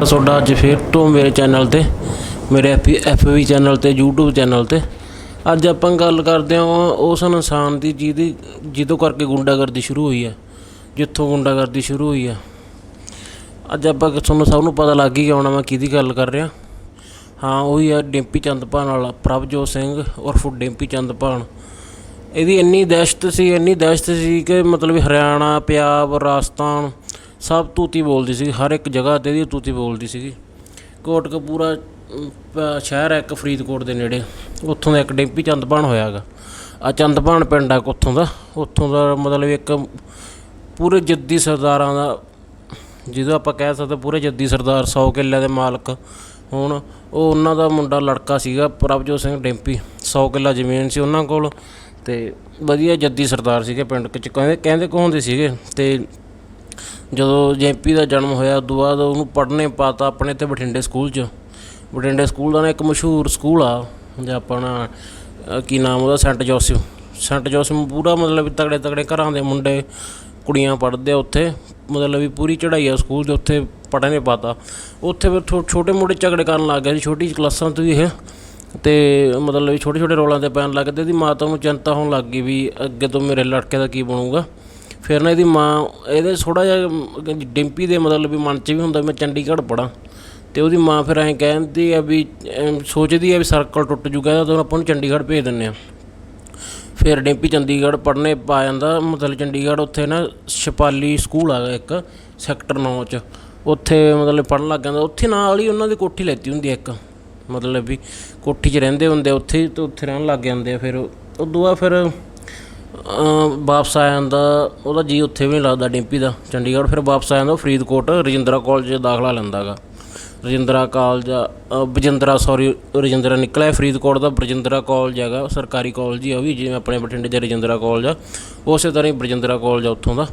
ਤੁਹਾਡਾ ਅੱਜ ਫੇਰ ਤੋਂ ਮੇਰੇ ਚੈਨਲ ਤੇ, ਮੇਰੇ ਐਫਬੀ ਚੈਨਲ ਤੇ, YouTube ਚੈਨਲ ਤੇ। ਅੱਜ ਆਪਾਂ ਗੱਲ ਕਰਦੇ ਹਾਂ ਉਸ ਇਨਸਾਨ ਦੀ ਜਿਹਦੀ, ਜਿਹਦੋਂ ਕਰਕੇ ਗੁੰਡਾਗਰਦੀ ਸ਼ੁਰੂ ਹੋਈ ਹੈ, ਜਿੱਥੋਂ ਗੁੰਡਾਗਰਦੀ ਸ਼ੁਰੂ ਹੋਈ ਹੈ। ਅੱਜ ਆਪਾਂ ਤੁਹਾਨੂੰ ਸਭ ਨੂੰ ਪਤਾ ਲੱਗ ਹੀ ਗਿਆ ਹੋਣਾ ਮੈਂ ਕਿਹਦੀ ਗੱਲ ਕਰ ਰਿਹਾ। ਹਾਂ, ਉਹੀ ਹੈ ਡਿੰਪੀ ਚੰਦਪਾਨ ਵਾਲਾ, ਪ੍ਰਭਜੋਤ ਸਿੰਘ ਉਰਫ ਡਿੰਪੀ ਚੰਦਪਾਨ ਇਹਦੀ ਇੰਨੀ ਦਹਿਸ਼ਤ ਸੀ, ਇੰਨੀ ਦਹਿਸ਼ਤ ਸੀ ਕਿ ਮਤਲਬ ਹਰਿਆਣਾ ਪੰਜਾਬ ਰਾਜਸਥਾਨ ਸਭ ਤੂਤੀ ਬੋਲਦੀ ਸੀ ਹਰ ਇੱਕ ਜਗ੍ਹਾ ਤੇ ਇਹਦੀ ਤੂਤੀ ਬੋਲਦੀ ਸੀਗੀ। ਕੋਟਕਪੂਰਾ ਅਮ, ਸ਼ਹਿਰ ਹੈ ਇੱਕ ਫਰੀਦਕੋਟ ਦੇ ਨੇੜੇ। ਉੱਥੋਂ ਦਾ ਇੱਕ ਡਿੰਪੀ ਚੰਦਬਾਣ ਹੋਇਆ ਹੈਗਾ ਆ ਚੰਦਪਾਨ ਪਿੰਡ ਆ ਉੱਥੋਂ ਦਾ। ਉੱਥੋਂ ਦਾ ਮਤਲਬ ਇੱਕ ਪੂਰੇ ਜੱਦੀ ਸਰਦਾਰਾਂ ਦਾ ਜਿਹਦਾ ਆਪਾਂ ਕਹਿ ਸਕਦੇ ਪੂਰੇ ਜੱਦੀ ਸਰਦਾਰ 100 ਕਿੱਲਿਆਂ ਦੇ ਮਾਲਕ ਹੁਣ। ਉਹ ਉਹਨਾਂ ਦਾ ਮੁੰਡਾ ਲੜਕਾ ਸੀਗਾ ਪ੍ਰਭਜੋਤ ਸਿੰਘ ਡਿੰਪੀ। 100 ਕਿੱਲਾ ਜ਼ਮੀਨ ਸੀ ਉਹਨਾਂ ਕੋਲ। ਤੇ ਵਧੀਆ ਜੱਦੀ ਸਰਦਾਰ ਸੀਗੇ ਪਿੰਡ ਚ। ਕਹਿੰਦੇ ਕਹਿੰਦੇ ਕਹਾਉਂਦੇ ਸੀਗੇ? ਤੇ ਜਦੋਂ ਜੈਪੀ ਦਾ ਜਨਮ ਹੋਇਆ ਉਦੋਂ ਬਾਅਦ ਉਹਨੂੰ ਪੜ੍ਹਨੇ ਪਾਤਾ ਆਪਣੇ ਇੱਥੇ ਬਠਿੰਡੇ ਸਕੂਲ 'ਚ। ਬਠਿੰਡੇ ਸਕੂਲ ਦਾ ਨਾ ਇੱਕ ਮਸ਼ਹੂਰ ਸਕੂਲ ਆ ਜਾਂ ਆਪਣਾ ਕੀ ਨਾਮ ਉਹਦਾ? Saint Joseph. ਸੈਂਟ ਜੋਸਫ ਪੂਰਾ ਮਤਲਬ ਤਗੜੇ ਤਗੜੇ ਘਰਾਂ ਦੇ ਮੁੰਡੇ, ਕੁੜੀਆਂ ਪੜ੍ਹਦੇ ਆ ਉੱਥੇ। ਮਤਲਬ ਵੀ ਪੂਰੀ ਚੜ੍ਹਾਈ ਆ ਸਕੂਲ ਦੇ ਉੱਥੇ ਪੜ੍ਹਨੇ ਪਾਤਾ। ਉੱਥੇ ਫਿਰ ਥੋ- ਛੋਟੇ ਮੋਟੇ ਝਗੜੇ ਕਰਨ ਲੱਗ ਗਏ ਸੀ, ਛੋਟੀ ਕਲਾਸਾਂ ਤੋਂ ਹੀ ਇਹ। ਤੇ ਮਤਲਬ ਵੀ ਛੋਟੇ ਛੋਟੇ ਰੋਲਾਂ ਤੇ ਪੈਣ ਲੱਗਦੇ ਗਏ ਇਹਦੀ ਮਾਤਾ ਨੂੰ ਚਿੰਤਾ ਹੋਣ ਲੱਗ ਗਈ ਵੀ ਅੱਗੇ ਤੋਂ ਮੇਰੇ ਲੜਕੇ ਦਾ ਕੀ ਬਣੂਗਾ। ਫਿਰ ਨਾ ਇਹਦੀ ਮਾਂ, ਇਹਦੇ ਥੋੜ੍ਹਾ ਜਿਹਾ ਡਿੰਪੀ ਦੇ ਮਤਲਬ ਵੀ ਮਨ 'ਚ ਵੀ ਹੁੰਦਾ ਵੀ ਮੈਂ ਚੰਡੀਗੜ੍ਹ ਪੜ੍ਹਾਂ। ਅਤੇ ਉਹਦੀ ਮਾਂ ਫਿਰ ਐਂ ਕਹਿੰਦੀ ਆ ਵੀ ਸੋਚਦੀ ਆ ਵੀ ਸਰਕਲ ਟੁੱਟ ਜੂਗਾ ਇਹਦਾ, ਤਾਂ ਆਪਾਂ ਨੂੰ ਚੰਡੀਗੜ੍ਹ ਭੇਜ ਦਿੰਦੇ ਹਾਂ। ਫਿਰ ਡਿੰਪੀ ਚੰਡੀਗੜ੍ਹ ਪੜ੍ਹਨੇ ਪਾ ਜਾਂਦਾ, ਮਤਲਬ ਚੰਡੀਗੜ੍ਹ ਉੱਥੇ ਨਾ ਛਪਾਲੀ ਸਕੂਲ ਆ ਇੱਕ, ਸੈਕਟਰ 9 ਚ। ਉੱਥੇ ਮਤਲਬ ਪੜ੍ਹਨ ਲੱਗ ਜਾਂਦਾ, ਉੱਥੇ ਨਾਲ ਹੀ ਉਹਨਾਂ ਦੀ ਕੋਠੀ ਲੈਤੀ ਹੁੰਦੀ ਆ ਇੱਕ। ਮਤਲਬ ਵੀ ਕੋਠੀ 'ਚ ਰਹਿੰਦੇ ਹੁੰਦੇ ਆ, ਉੱਥੇ ਹੀ ਤੇ ਉੱਥੇ ਰਹਿਣ ਲੱਗ ਜਾਂਦੇ ਆ ਫਿਰ। ਉਦੋਂ ਆ ਫਿਰ ਵਾਪਸ ਆ ਜਾਂਦਾ ਉਹਦਾ ਜੀ ਉੱਥੇ ਵੀ ਨਹੀਂ ਲੱਗਦਾ ਡਿੰਪੀ ਦਾ ਚੰਡੀਗੜ੍ਹ। ਫਿਰ ਵਾਪਸ ਆ ਜਾਂਦਾ ਉਹ ਫਰੀਦਕੋਟ ਰਜਿੰਦਰਾ ਕਾਲਜ 'ਚ ਦਾਖਲਾ ਲੈਂਦਾ ਗਾ। ਰਜਿੰਦਰਾ ਕਾਲਜ ਅ, ਬਜਿੰਦਰਾ ਸੌਰੀ ਰਜਿੰਦਰਾ ਨਿਕਲਿਆ ਫਰੀਦਕੋਟ ਦਾ ਬਰਜਿੰਦਰਾ ਕਾਲਜ ਹੈਗਾ ਸਰਕਾਰੀ ਕਾਲਜ ਹੀ ਆ ਉਹ ਵੀ ਜਿਵੇਂ ਆਪਣੇ ਬਠਿੰਡੇ 'ਚ ਰਜਿੰਦਰਾ ਕਾਲਜ ਆ। ਉਸੇ ਤਰ੍ਹਾਂ ਹੀ ਬਰਜਿੰਦਰਾ ਕਾਲਜ ਆ ਉੱਥੋਂ ਦਾ।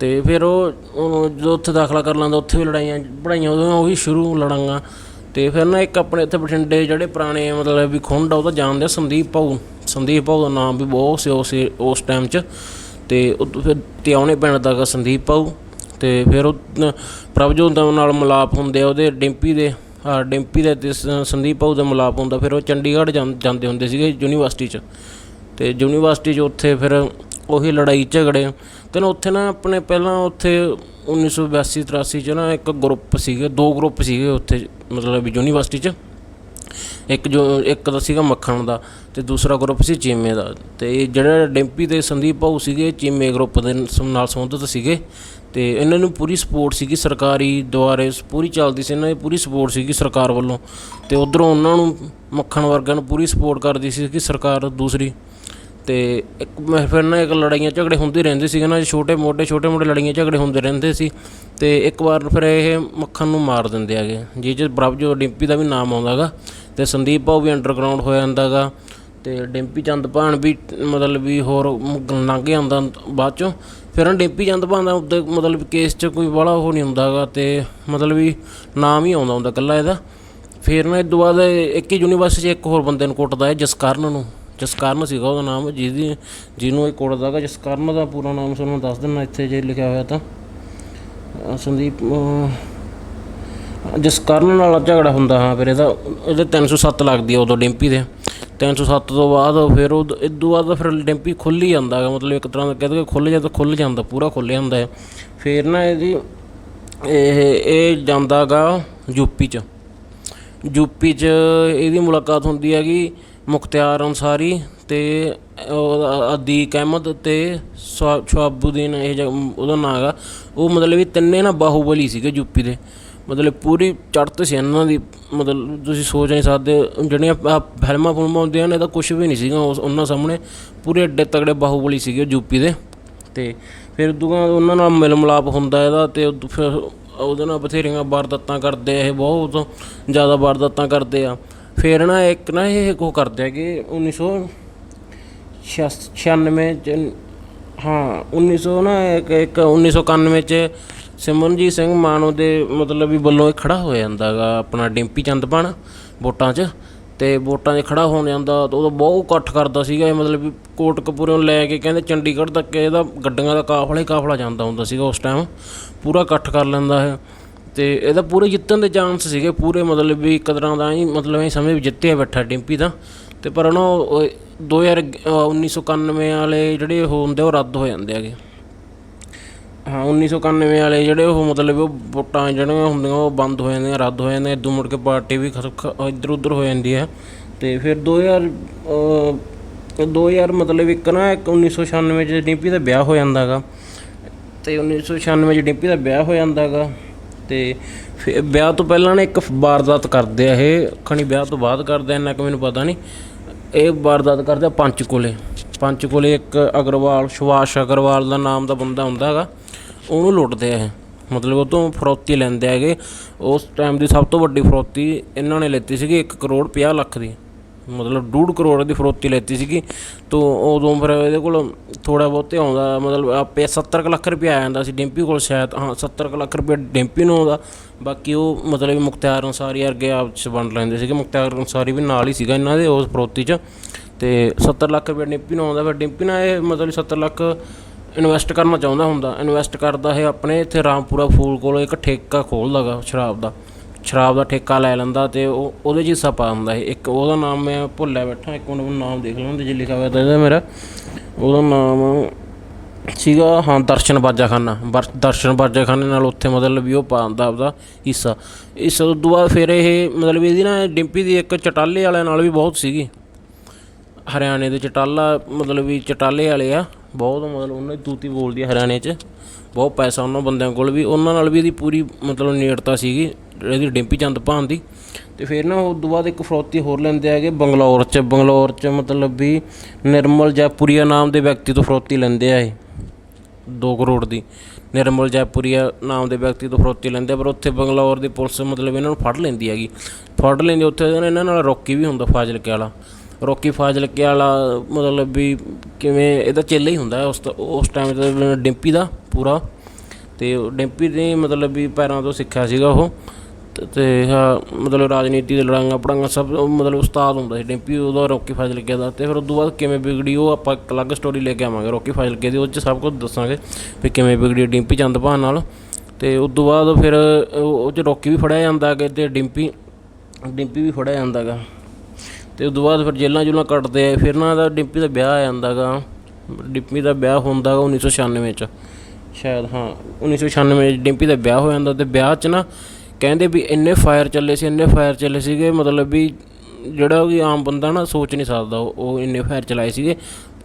ਤੇ ਫਿਰ ਉਹ ਜਦੋਂ ਉੱਥੇ ਦਾਖਲਾ ਕਰ ਲੈਂਦਾ ਉੱਥੇ ਵੀ ਲੜਾਈਆਂ ਪੜਾਈਆਂ ਉਦੋਂ ਉਹੀ ਸ਼ੁਰੂ ਲੜਾਂਗਾ। ਤੇ ਫਿਰ ਨਾ ਇੱਕ ਆਪਣੇ ਇੱਥੇ ਬਠਿੰਡੇ ਜਿਹੜੇ ਪੁਰਾਣੇ ਮਤਲਬ ਵੀ ਖੁੰਡ ਆ ਉਹਦਾ ਜਾਣਦੇ ਆ, ਸੰਦੀਪ ਭਾਊ। ਸੰਦੀਪ ਭਾਊ ਦਾ ਨਾਮ ਵੀ ਬਹੁਤ ਸੀ ਉਸ ਉਸ ਟਾਈਮ 'ਚ। ਤੇ ਉਹ ਫਿਰ ਤਿਆਉਣੇ ਪਿੰਡ ਦਾ ਸੰਦੀਪ ਭਾਊ। ਤੇ ਫਿਰ ਉਹ ਨ- ਪ੍ਰਭਜੋਤ ਨਾਲ ਮਿਲਾਪ ਹੁੰਦੇ ਆ ਉਹਦੇ ਡਿੰਪੀ ਦੇ। ਡਿੰਪੀ ਦੇ ਤੇ ਸੰਦੀਪ ਭਾਊ ਦਾ ਮਿਲਾਪ ਹੁੰਦਾ। ਫਿਰ ਉਹ ਚੰਡੀਗੜ੍ਹ ਜਾਂਦੇ ਹੁੰਦੇ ਸੀਗੇ ਯੂਨੀਵਰਸਿਟੀ 'ਚ। ਤੇ ਯੂਨੀਵਰਸਿਟੀ 'ਚ ਉੱਥੇ ਫਿਰ ਉਹੀ ਲੜਾਈ ਝਗੜੇ ਤੇ ਉੱਥੇ ਨਾ ਆਪਣੇ ਪਹਿਲਾਂ ਉੱਥੇ 1982 83 'ਚ ਨਾ ਇੱਕ ਗਰੁੱਪ ਸੀਗੇ, ਦੋ ਗਰੁੱਪ ਸੀਗੇ ਉੱਥੇ, ਮਤਲਬ ਯੂਨੀਵਰਸਿਟੀ 'ਚ। ਇੱਕ ਜੋ, ਇੱਕ ਦਾ ਸੀਗਾ ਮੱਖਣ ਦਾ ਤੇ ਦੂਸਰਾ ਗਰੁੱਪ ਸੀ ਚੀਮੇ ਦਾ। ਤੇ ਇਹ ਜਿਹੜਾ ਡਿੰਪੀ ਤੇ ਸੰਦੀਪ ਭਾਊ ਸੀਗੇ ਚੀਮੇ ਗਰੁੱਪ ਦੇ ਨ- ਨਾਲ ਸੰਬੰਧਿਤ ਸੀਗੇ। ਤੇ ਇਹਨਾਂ ਨੂੰ ਪੂਰੀ ਸਪੋਰਟ ਸੀਗੀ ਸਰਕਾਰੀ ਦੁਆਰੇ, ਪੂਰੀ ਚੱਲਦੀ ਸੀ ਇਹਨਾਂ ਦੀ ਪੂਰੀ ਸਪੋਰਟ ਸੀਗੀ ਸਰਕਾਰ ਵੱਲੋਂ। ਤੇ ਉਧਰੋਂ ਉਹਨਾਂ ਨੂੰ ਮੱਖਣ ਵਰਗਿਆਂ ਨੂੰ ਪੂਰੀ ਸਪੋਰਟ ਕਰਦੀ ਸੀ ਕਿ ਸਰਕਾਰ ਦੂਸਰੀ ਅਤੇ ਇੱਕ ਮੈਂ ਫਿਰ ਨਾ ਇੱਕ ਲੜਾਈਆਂ ਝਗੜੇ ਹੁੰਦੇ ਰਹਿੰਦੇ ਸੀਗੇ ਨਾ, ਛੋਟੇ ਮੋਟੇ ਛੋਟੇ ਮੋਟੇ ਲੜਾਈਆਂ ਝਗੜੇ ਹੁੰਦੇ ਰਹਿੰਦੇ ਸੀ ਅਤੇ ਇੱਕ ਵਾਰ ਫਿਰ ਇਹ ਮੱਖਣ ਨੂੰ ਮਾਰ ਦਿੰਦੇ ਹੈਗੇ। ਜਿਹ 'ਚ ਪ੍ਰਭਜੋ ਡਿੰਪੀ ਦਾ ਵੀ ਨਾਮ ਆਉਂਦਾ ਆਉਂਦਾਗਾ ਅਤੇ ਸੰਦੀਪ ਭਾਊ ਵੀ ਅੰਡਰਗਰਾਊਂਡ ਹੋ ਜਾਂਦਾ ਜਾਂਦਾਗਾ ਅਤੇ ਡਿੰਪੀ ਚੰਦ ਚੰਦਪਾਨ ਵੀ ਮਤਲਬ ਵੀ ਹੋਰ ਮ- ਲੰਘ ਜਾਂਦਾ ਬਾਅਦ ਚੋਂ। ਫਿਰ ਨਾ ਡਿੰਪੀ ਚੰਦਪਾਨ ਦਾ ਉੱਤੇ ਮਤਲਬ ਕੇਸ 'ਚ ਕੋਈ ਬਾਹਲਾ ਉਹ ਨਹੀਂ ਹੁੰਦਾ ਹੈਗਾ ਅਤੇ ਮਤਲਬ ਵੀ ਨਾਮ ਹੀ ਆਉਂਦਾ ਹੁੰਦਾ ਇਕੱਲਾ ਇਹਦਾ। ਫਿਰ ਨਾ ਇਹ ਤੋਂ ਬਾਅਦ ਇੱਕ ਹੀ ਯੂਨੀਵਰਸਿਟੀ 'ਚ ਇੱਕ ਹੋਰ ਬੰਦੇ ਨੂੰ ਕੁੱਟਦਾ ਹੈ ਜਸਕਰਨ ਨੂੰ। ਜਸਕਰਨ ਸੀਗਾ, ਉਹਦਾ ਨਾਮ ਜਿਹਦੀ, ਜਿਹਨੂੰ ਇਹ ਕੁੱਟਦਾ ਗਾ ਜਸਕਰਨ ਦਾ ਪੂਰਾ ਨਾਮ ਤੁਹਾਨੂੰ ਦੱਸ ਦਿੰਦਾ ਇੱਥੇ ਜੇ ਲਿਖਿਆ ਹੋਇਆ ਤਾਂ। ਸੰਦੀਪ ਜਸਕਰਨ ਨਾਲ ਝਗੜਾ ਹੁੰਦਾ, ਹਾਂ, ਫਿਰ ਇਹਦਾ, ਇਹਦੇ 307 ਲੱਗਦੀ ਆ ਉਦੋਂ ਡਿੰਪੀ ਦੇ। 307 ਤੋਂ ਬਾਅਦ ਫਿਰ ਉਹ ਤੋਂ ਬਾਅਦ ਫਿਰ ਡਿੰਪੀ ਖੁੱਲ ਹੀ ਜਾਂਦਾ ਗਾ ਮਤਲਬ ਇੱਕ ਤਰ੍ਹਾਂ ਦਾ ਕਹਿੰਦੇ ਖੁੱਲ ਜਾਂਦਾ ਖੁੱਲ ਜਾਂਦਾ, ਪੂਰਾ ਖੁੱਲ ਜਾਂਦਾ ਹੈ ਫਿਰ ਨਾ ਇਹਦੀ, ਇਹ ਇਹ ਜਾਂਦਾ ਗਾ ਯੂਪੀ ਚ। ਯੂਪੀ ਚ ਇਹਦੀ ਮੁਲਾਕਾਤ ਹੁੰਦੀ ਹੈਗੀ ਮੁਖਤਿਆਰ ਅਨਸਾਰੀ ਅਤੇ ਉਹਦਾ ਅਦੀਕ ਅਹਿਮਦ ਅਤੇ ਸ਼ੁਆ- ਸ਼ਹਾਬੂਦੀਨ ਇਹ ਜਿਹਾ ਉਹਦਾ ਨਾਂ ਹੈਗਾ। ਉਹ ਮਤਲਬ ਵੀ ਤਿੰਨੇ ਨਾ ਬਾਹੂਬਲੀ ਸੀਗੇ ਯੂਪੀ ਦੇ। ਮਤਲਬ ਪੂਰੀ ਚੜ੍ਹਤ ਸੀ ਇਹਨਾਂ ਦੀ। ਮਤਲਬ ਤੁਸੀਂ ਸੋਚ ਨਹੀਂ ਸਕਦੇ, ਜਿਹੜੀਆਂ ਆਹ ਫਿਲਮਾਂ ਫੁਲਮਾਂ ਹੁੰਦੀਆਂ ਨੇ, ਇਹਦਾ ਕੁਝ ਵੀ ਨਹੀਂ ਸੀਗਾ ਉਸ- ਉਹਨਾਂ ਸਾਹਮਣੇ। ਪੂਰੇ ਐਡੇ ਤਗੜੇ ਬਾਹੂਬਲੀ ਸੀਗੇ ਯੂਪੀ ਦੇ। ਤੇ ਫਿਰ ਉਦੋਂ ਉਹਨਾਂ ਨਾਲ ਮਿਲ ਮਿਲਾਪ ਹੁੰਦਾ ਇਹਦਾ ਤੇ ਉਦੋਂ, ਫਿਰ ਉਹਦੇ ਨਾਲ ਬਥੇਰੀਆਂ ਵਾਰਦਾਤਾਂ ਕਰਦੇ ਇਹ, ਬਹੁਤ ਜ਼ਿਆਦਾ ਵਾਰਦਾਤਾਂ ਕਰਦੇ ਆ। ਫਿਰ ਨਾ ਇੱਕ ਨਾ ਇਹ ਉਹ ਕਰਦੇ ਆ ਕਿ 1996 ਚ, ਹਾਂ 1900 ਨਾ ਇੱਕ ਇੱਕ 1991 ਚ ਸਿਮਰਨਜੀਤ ਸਿੰਘ ਮਾਨੋ ਦੇ ਮਤਲਬ ਵੀ ਵੱਲੋਂ ਇਹ ਖੜਾ ਹੋ ਜਾਂਦਾ ਹੈਗਾ ਆਪਣਾ ਡਿੰਪੀ ਚੰਦਪਾਣ ਵੋਟਾਂ 'ਚ ਤੇ ਵੋਟਾਂ 'ਚ ਖੜਾ ਹੋਣ ਜਾਂਦਾ ਤਾਂ ਉਦੋਂ ਬਹੁਤ ਇਕੱਠ ਕਰਦਾ ਸੀਗਾ, ਇਹ ਮਤਲਬ ਵੀ ਕੋਟਕਪੂਰੋਂ ਲੈ ਕੇ ਕਹਿੰਦੇ ਚੰਡੀਗੜ੍ਹ ਤੱਕ ਇਹਦਾ ਗੱਡੀਆਂ ਦਾ ਕਾਫਲਾ ਹੀ ਕਾਫਲਾ ਜਾਂਦਾ ਹੁੰਦਾ ਸੀਗਾ ਉਸ ਟਾਈਮ ਪੂਰਾ ਇਕੱਠ ਕਰ ਲੈਂਦਾ ਇਹ। ਤੇ ਇਹਦਾ ਪੂਰੇ ਜਿੱਤਣ ਦੇ ਚਾਂਸ ਸੀਗੇ ਪੂਰੇ ਮਤਲਬ ਵੀ ਇੱਕ ਤਰ੍ਹਾਂ ਦਾ ਹੀ ਮਤਲਬ ਇਹ ਸਮੇਂ ਵੀ ਜਿੱਤਿਆ ਬੈਠਾ ਡਿੰਪੀ ਦਾ। ਤੇ ਪਰ ਨਾ ਉਹ 2000 1991 ਵਾਲੇ ਜਿਹੜੇ ਉਹ ਹੁੰਦੇ ਉਹ ਰੱਦ ਹੋ ਜਾਂਦੇ ਹੈਗੇ। ਹਾਂ 1991 ਵਾਲੇ ਜਿਹੜੇ ਉਹ ਮਤਲਬ ਉਹ ਵੋਟਾਂ ਜਿਹੜੀਆਂ ਹੁੰਦੀਆਂ ਉਹ ਬੰਦ ਹੋ ਜਾਂਦੀਆਂ ਰੱਦ ਹੋ ਜਾਂਦੀਆਂ ਇਦੋਂ ਮੁੜ ਕੇ ਪਾਰਟੀ ਵੀ ਇੱਧਰ ਉੱਧਰ ਹੋ ਜਾਂਦੀ ਹੈ। ਤੇ ਫਿਰ 2000 ਅਹ, 2000 ਮਤਲਬ ਇੱਕ ਨਾ ਇੱਕ 1996 ਚ ਡਿੰਪੀ ਦਾ ਵਿਆਹ ਹੋ ਜਾਂਦਾ ਗਾ ਤੇ 1996 ਚ ਡਿੰਪੀ ਦਾ ਵਿਆਹ ਹੋ ਜਾਂਦਾ ਗਾ ਤੇ ਫਿਰ ਵਿਆਹ ਤੋਂ ਪਹਿਲਾਂ ਨਾ ਇੱਕ ਵਾਰਦਾਤ ਕਰਦੇ ਆ ਇਹ, ਖਣੀ ਵਿਆਹ ਤੋਂ ਬਾਅਦ ਕਰਦੇ ਆ, ਇੰਨਾ ਕਿ ਮੈਨੂੰ ਪਤਾ ਨਹੀਂ। ਇਹ ਵਾਰਦਾਤ ਕਰਦੇ ਆ ਪੰਚਕੂਲੇ ਪੰਚਕੂਲੇ ਇੱਕ ਅਗਰਵਾਲ, ਸੁਭਾਸ਼ ਅਗਰਵਾਲ ਦਾ ਨਾਮ ਦਾ ਬੰਦਾ ਹੁੰਦਾ ਹੈਗਾ, ਉਹਨੂੰ ਲੁੱਟਦੇ ਆ ਇਹ। ਮਤਲਬ ਉਹ ਤੋਂ ਫਰੋਤੀ ਲੈਂਦੇ ਹੈਗੇ। ਉਸ ਟਾਈਮ ਦੀ ਸਭ ਤੋਂ ਵੱਡੀ ਫਰੋਤੀ ਇਹਨਾਂ ਨੇ ਲੈਤੀ ਸੀਗੀ 1 ਕਰੋੜ 50 ਲੱਖ ਦੀ। ਮਤਲਬ ਡੂਢ ਕਰੋੜ ਦੀ ਫਰੋਤੀ ਲੈਤੀ ਸੀਗੀ। ਤੋਂ ਉਦੋਂ ਫਿਰ ਇਹਦੇ ਕੋਲ ਥੋੜਾ ਬਹੁਤੇ ਆਉਂਦਾ, ਮਤਲਬ ਆਪੇ 70 ਕੁ ਲੱਖ ਰੁਪਏ ਆ ਜਾਂਦਾ ਸੀ ਡਿੰਪੀ ਕੋਲ ਸ਼ਾਇਦ। ਹਾਂ 70 ਕੁ ਲੱਖ ਰੁਪਏ ਡਿੰਪੀ ਨੂੰ ਆਉਂਦਾ। ਬਾਕੀ ਉਹ ਮਤਲਬ ਮੁਖਤਿਆਰ ਅਨਸਾਰੀ ਵਰਗੇ ਆਪ ਚ ਵੰਡ ਲੈਂਦੇ ਸੀਗੇ। ਮੁਖਤਿਆਰ ਅਨਸਾਰੀ ਵੀ ਨਾਲ ਹੀ ਸੀਗਾ ਇਹਨਾਂ ਦੇ ਉਸ ਫਰੋਤੀ 'ਚ। ਤੇ 70 ਲੱਖ ਰੁਪਏ ਡਿੰਪੀ ਨੂੰ ਆਉਂਦਾ। ਫਿਰ ਡਿੰਪੀ ਨਾਲ ਇਹ ਮਤਲਬ 70 ਲੱਖ ਇਨਵੈਸਟ ਕਰਨਾ ਚਾਹੁੰਦਾ ਹੁੰਦਾ। ਇਨਵੈਸਟ ਕਰਦਾ ਇਹ ਆਪਣੇ ਇੱਥੇ ਰਾਮਪੁਰਾ ਫੂਲ ਕੋਲ ਇੱਕ ਠੇਕਾ ਖੋਲ੍ਹਦਾ ਗਾ ਸ਼ਰਾਬ ਦਾ। ਸ਼ਰਾਬ ਦਾ ਠੇਕਾ ਲੈ ਲੈਂਦਾ ਅਤੇ ਉਹ ਉਹਦੇ 'ਚ ਹਿੱਸਾ ਪਾ ਦਿੰਦਾ ਇਹ ਇੱਕ ਉਹਦਾ ਨਾਮ ਮੈਂ ਭੁੱਲਿਆ ਬੈਠਾ, ਇੱਕ ਮਿੰਟ, ਮੈਨੂੰ ਨਾਮ ਦੇਖ ਲਵਾਂ ਤੇ ਜੇ ਲਿਖਿਆ ਹੋਇਆ ਤਾਂ ਇਹਦਾ ਮੇਰਾ। ਉਹਦਾ ਨਾਮ ਸੀਗਾ, ਹਾਂ, ਦਰਸ਼ਨ ਬਾਜਾਖਾਨਾ। ਬਰ- ਦਰਸ਼ਨ ਬਾਜਾਖਾਨੇ ਨਾਲ ਉੱਥੇ ਮਤਲਬ ਵੀ ਉਹ ਪਾ ਦਿੰਦਾ ਆਪਦਾ ਹਿੱਸਾ। ਇਸ ਤੋਂ ਬਾਅਦ ਫਿਰ ਇਹ, ਮਤਲਬ ਇਹਦੀ ਨਾ ਡਿੰਪੀ ਦੀ ਇੱਕ ਚਟਾਲੇ ਵਾਲਿਆਂ ਨਾਲ ਵੀ ਬਹੁਤ ਸੀਗੀ। ਹਰਿਆਣੇ ਦੇ ਚਟਾਲਾ, ਮਤਲਬ ਵੀ ਚਟਾਲੇ ਵਾਲੇ ਆ। ਬਹੁਤ ਮਤਲਬ ਉਹਨਾਂ ਦੀ ਤੂਤੀ ਬੋਲਦੀ ਆ ਹਰਿਆਣੇ 'ਚ। ਬਹੁਤ ਪੈਸਾ ਉਹਨਾਂ ਬੰਦਿਆਂ ਕੋਲ ਵੀ ਉਹਨਾਂ ਨਾਲ ਵੀ ਇਹਦੀ ਪੂਰੀ ਮਤਲਬ ਨੇੜਤਾ ਸੀਗੀ ਇਹਦੀ ਡਿੰਪੀ ਚੰਦ ਭਾਨ ਦੀ। ਤੇ ਫਿਰ ਨਾ ਉਸ ਤੋਂ ਬਾਅਦ ਇੱਕ ਫਰੋਤੀ ਹੋਰ ਲੈਂਦੇ ਹੈਗੇ ਬੰਗਲੌਰ 'ਚ ਬੰਗਲੌਰ 'ਚ ਮਤਲਬ ਵੀ ਨਿਰਮਲ ਜੈਪੁਰੀਆ ਨਾਮ ਦੇ ਵਿਅਕਤੀ ਤੋਂ ਫਰੋਤੀ ਲੈਂਦੇ ਆ ਇਹ। 2 ਕਰੋੜ ਦੀ। ਨਿਰਮਲ ਜੈਪੁਰੀਆ ਨਾਮ ਦੇ ਵਿਅਕਤੀ ਤੋਂ ਫਰੋਤੀ ਲੈਂਦੇ ਆ, ਪਰ ਉੱਥੇ ਬੰਗਲੌਰ ਦੀ ਪੁਲਿਸ ਮਤਲਬ ਇਹਨਾਂ ਨੂੰ ਫੜ ਲੈਂਦੀ ਹੈਗੀ। ਫੜ ਲੈਂਦੀ ਉੱਥੇ ਇਹਨਾਂ ਨਾਲ ਰੋਕੀ ਵੀ ਹੁੰਦਾ ਫਾਜ਼ਿਲਕੇ ਵਾਲਾ। ਰੋਕੀ ਫਾਜ਼ਿਲਕੇ ਵਾਲਾ ਮਤਲਬ ਵੀ ਕਿਵੇਂ ਇਹਦਾ ਚੇਲਾ ਹੀ ਹੁੰਦਾ ਉਸ ਉਸ ਟਾਈਮ ਤੇ ਡਿੰਪੀ ਦਾ ਪੂਰਾ। ਤੇ ਡਿੰਪੀ ਨੇ ਮਤਲਬ ਵੀ ਪੈਰਾਂ ਤੋਂ ਸਿੱਖਿਆ ਸੀਗਾ ਉਹ। ਤੇ- ਮਤਲਬ ਰਾਜਨੀਤੀ ਦੇ ਲੜਾਈਆਂ ਪੜਾਈਆਂ ਸਭ ਮਤਲਬ ਉਸਤਾਦ ਹੁੰਦਾ ਸੀ ਡਿੰਪੀ, ਉਹਦਾ ਰੋਕੀ ਫਾਜ਼ਿਲਕੇ ਦਾ। ਤੇ ਫਿਰ ਉਦੋਂ ਬਾਅਦ ਕਿਵੇਂ ਵਿਗੜੀ ਉਹ, ਆਪਾਂ ਇੱਕ ਅਲੱਗ ਸਟੋਰੀ ਲੈ ਕੇ ਆਵਾਂਗੇ ਰੋਕੀ ਫਾਜ਼ਿਲਕੇ ਦੀ, ਉਹ 'ਚ ਸਭ ਕੁਝ ਦੱਸਾਂਗੇ ਵੀ ਕਿਵੇਂ ਵਿਗੜੀ ਡਿੰਪੀ ਚੰਦ ਚੰਦਪਾਨ ਨਾਲ। ਤੇ ਤੋਂ ਬਾਅਦ ਫਿਰ ਉਹ 'ਚ ਰੋਕੀ ਵੀ ਫੜਿਆ ਜਾਂਦਾ ਗਾ ਤੇ ਡਿੰਪੀ ਡਿੰਪੀ ਵੀ ਫੜਿਆ ਜਾਂਦਾ ਗਾ ਤੇ ਉਦੋਂ ਬਾਅਦ ਫਿਰ ਜੇਲਾਂ ਜੁਲਾਂ ਕੱਟਦੇ ਆਏ ਫਿਰ ਨਾ ਦਾ ਡਿੰਪੀ ਦਾ ਵਿਆਹ ਆ ਜਾਂਦਾ ਗਾ ਡਿੰਪੀ ਦਾ ਵਿਆਹ ਹੁੰਦਾ ਗਾ 1996 ਚ। ਸ਼ਾਇਦ, ਹਾਂ 1996 ਚ ਡਿੰਪੀ ਦਾ ਵਿਆਹ ਹੋ ਜਾਂਦਾ ਤੇ ਵਿਆਹ 'ਚ ਨਾ ਕਹਿੰਦੇ ਵੀ ਇੰਨੇ ਫਾਇਰ ਚੱਲੇ ਸੀ, ਇੰਨੇ ਫਾਇਰ ਚੱਲੇ ਸੀਗੇ, ਮਤਲਬ ਵੀ ਜਿਹੜਾ ਵੀ ਆਮ ਬੰਦਾ ਨਾ ਸੋਚ ਨਹੀਂ ਸਕਦਾ, ਉਹ ਉਹ ਇੰਨੇ ਫਾਇਰ ਚਲਾਏ ਸੀਗੇ।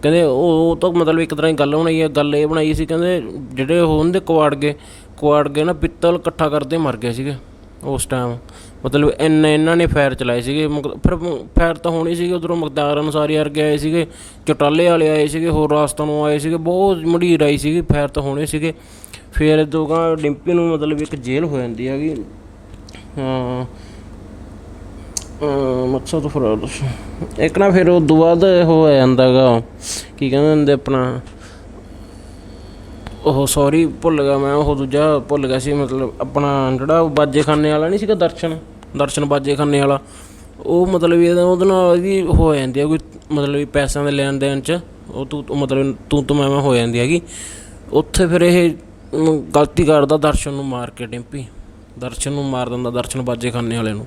ਕਹਿੰਦੇ ਉਹ ਉਹ ਤਾਂ ਮਤਲਬ ਇੱਕ ਤਰ੍ਹਾਂ ਦੀ ਗੱਲ ਬਣਾਈ ਹੈ ਗੱਲ ਇਹ ਬਣਾਈ ਸੀ, ਕਹਿੰਦੇ ਜਿਹੜੇ ਉਹ ਹੁੰਦੇ ਕੁਆੜ ਗਏ ਕੁਆੜ ਗਏ ਨਾ ਪਿੱਤਲ ਇਕੱਠਾ ਕਰਦੇ ਮਰ ਗਏ ਸੀਗੇ। ਉਸ ਟਾਈਮ ਮਤਲਬ ਇੰਨੇ ਇਹਨਾਂ ਨੇ ਫਾਇਰ ਚਲਾਏ ਸੀਗੇ। ਮੁਕ- ਫਿਰ ਫਾਇਰ ਤਾਂ ਹੋਣੀ ਸੀਗੀ, ਉਧਰੋਂ ਮਕਦਾਰ ਅਨਸਾਰੀ ਵਰਗੇ ਆਏ ਸੀਗੇ, ਚਟਾਲੇ ਵਾਲੇ ਆਏ ਸੀਗੇ, ਹੋਰ ਰਾਸਤਾਂ ਨੂੰ ਆਏ ਸੀਗੇ। ਬਹੁਤ ਮੜੀਰ ਆਈ ਸੀਗੀ ਫਾਇਰ ਤਾਂ ਹੋਣੇ ਸੀਗੇ। ਫਿਰ ਦੋਗਾ ਡਿੰਪੀ ਨੂੰ ਮਤਲਬ ਇੱਕ ਜੇਲ੍ਹ ਹੋ ਜਾਂਦੀ ਹੈਗੀ। ਹਾਂ ਮੱਛਾ ਤੋਂ ਫਰਾਡ ਇੱਕ ਨਾ ਫਿਰ ਉਹ ਤੋਂ ਬਾਅਦ ਹੋ ਜਾਂਦਾਗਾ ਕੀ ਕਹਿੰਦੇ ਹੁੰਦੇ ਆਪਣਾ? ਉਹ ਸੌਰੀ ਭੁੱਲ ਗਿਆ ਮੈਂ, ਉਹ ਦੂਜਾ ਭੁੱਲ ਗਿਆ ਸੀ, ਮਤਲਬ ਆਪਣਾ ਜਿਹੜਾ ਉਹ ਬਾਜੇਖਾਨੇ ਵਾਲਾ ਨਹੀਂ ਸੀਗਾ ਦਰਸ਼ਨ ਦਰਸ਼ਨ ਬਾਜੇ ਖਾਨੇ ਵਾਲਾ। ਉਹ ਮਤਲਬ ਇਹਦਾ ਉਹਦੇ ਨਾਲ ਇਹਦੀ ਹੋ ਜਾਂਦੀ ਹੈ ਕੋਈ, ਮਤਲਬ ਵੀ ਪੈਸਿਆਂ ਦੇ ਲੈਣ ਦੇਣ ਚ, ਉਹ ਤੂੰ ਮਤਲਬ ਤੂੰ ਤੂੰ ਮੈਂ ਮੈਂ ਹੋ ਜਾਂਦੀ ਹੈਗੀ। ਉੱਥੇ ਫਿਰ ਇਹ ਗਲਤੀ ਕਰਦਾ ਦਰਸ਼ਨ ਨੂੰ ਮਾਰ ਕੇ ਡਿੰਪੀ। ਦਰਸ਼ਨ ਨੂੰ ਮਾਰ ਦਿੰਦਾ, ਦਰਸ਼ਨ ਬਾਜੇਖਾਨੇ ਵਾਲੇ ਨੂੰ।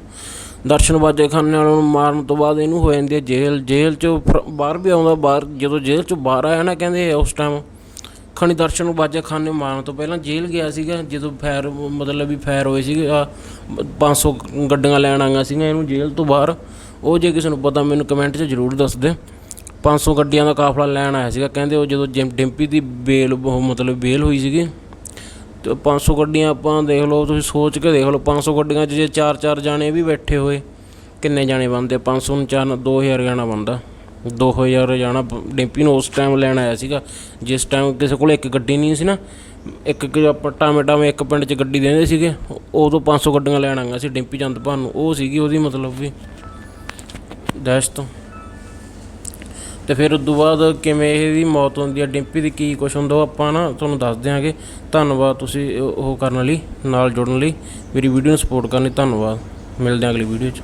ਦਰਸ਼ਨ ਬਾਜੇ ਖਾਨੇ ਵਾਲੇ ਨੂੰ ਮਾਰਨ ਤੋਂ ਬਾਅਦ ਇਹਨੂੰ ਹੋ ਜਾਂਦੀ ਹੈ ਜੇਲ੍ਹ। ਜੇਲ੍ਹ ਚੋਂ ਫਿਰ, ਬਾਹਰ ਵੀ ਆਉਂਦਾ, ਬਾਹਰ, ਜਦੋਂ ਜੇਲ੍ਹ ਚੋਂ ਬਾਹਰ ਆਇਆ ਨਾ, ਕਹਿੰਦੇ ਉਸ ਟਾਈਮ ਖਣੀ ਦਰਸ਼ਨ ਨੂੰ ਬਾਜਾ ਖਾਨੇ ਮਾਰਨ ਤੋਂ ਪਹਿਲਾਂ ਜੇਲ੍ਹ ਗਿਆ ਸੀਗਾ, ਜਦੋਂ ਫੈਰ, ਮਤਲਬ ਵੀ ਫੈਰ ਹੋਏ ਸੀਗੇ, ਆ 500 ਗੱਡੀਆਂ ਲੈਣ ਆਈਆਂ ਸੀਗੀਆਂ ਇਹਨੂੰ ਜੇਲ੍ਹ ਤੋਂ ਬਾਹਰ। ਉਹ ਜੇ ਕਿਸੇ ਨੂੰ ਪਤਾ, ਮੈਨੂੰ ਕਮੈਂਟ 'ਚ ਜ਼ਰੂਰ ਦੱਸ ਦੇ। 500 ਗੱਡੀਆਂ ਦਾ ਕਾਫਲਾ ਲੈਣ ਆਇਆ ਸੀਗਾ, ਕਹਿੰਦੇ ਉਹ ਜਦੋਂ ਜਿਮ- ਡਿੰਪੀ ਦੀ ਬੇਲ, ਉਹ ਮਤਲਬ ਬੇਲ ਹੋਈ ਸੀਗੀ, ਤੇ 500 ਗੱਡੀਆਂ ਆਪਾਂ ਦੇਖ ਲਓ, ਤੁਸੀਂ ਸੋਚ ਕੇ ਦੇਖ ਲਓ 500 ਗੱਡੀਆਂ 'ਚ ਜੇ 4-4 ਜਾਣੇ ਵੀ ਬੈਠੇ ਹੋਏ, ਕਿੰਨੇ ਜਾਣੇ ਬਣਦੇ? 500 ਨੂੰ 4 2000 ਜਾਣਾ ਬਣਦਾ। 2000 ਜਾਣਾ, ਡਿੰਪੀ ਨੂੰ ਉਸ ਟਾਈਮ ਲੈਣ ਆਇਆ ਸੀਗਾ। ਜਿਸ ਟਾਈਮ ਕਿਸੇ ਕੋਲ ਇੱਕ ਗੱਡੀ ਨਹੀਂ ਸੀ ਨਾ, ਇੱਕ ਕਿ ਆਪਾਂ ਟਾਵੇਂ ਟਾਵੇਂ ਇੱਕ ਪਿੰਡ 'ਚ ਗੱਡੀ ਦੇਂਦੇ ਸੀਗੇ, ਉਦੋਂ 500 ਗੱਡੀਆਂ ਲੈਣ ਆਈਆਂ ਸੀ ਡਿੰਪੀ ਚੰਦਪਾਨ ਨੂੰ। ਉਹ ਸੀਗੀ ਉਹਦੀ ਮਤਲਬ ਵੀ ਦਹਿਸ਼ਤ ਤੋਂ। ਤੇ ਫਿਰ ਉਦੋਂ ਬਾਅਦ ਕਿਵੇਂ ਇਹਦੀ ਮੌਤ ਹੁੰਦੀ ਹੈ ਡਿੰਪੀ ਦੀ ਕੀ ਕੁਛ ਹੁੰਦਾ ਉਹ ਆਪਾਂ ਨਾ ਤੁਹਾਨੂੰ ਦੱਸ ਦਿਆਂਗੇ। ਧੰਨਵਾਦ ਤੁਸੀਂ ਉਹ ਉਹ ਕਰਨ ਲਈ, ਨਾਲ ਜੁੜਨ ਲਈ। ਮੇਰੀ ਵੀਡੀਓ ਨੂੰ ਸਪੋਰਟ ਕਰਨ ਲਈ ਧੰਨਵਾਦ। ਮਿਲਦੇ ਹਾਂ ਅਗਲੀ ਵੀਡੀਓ 'ਚ।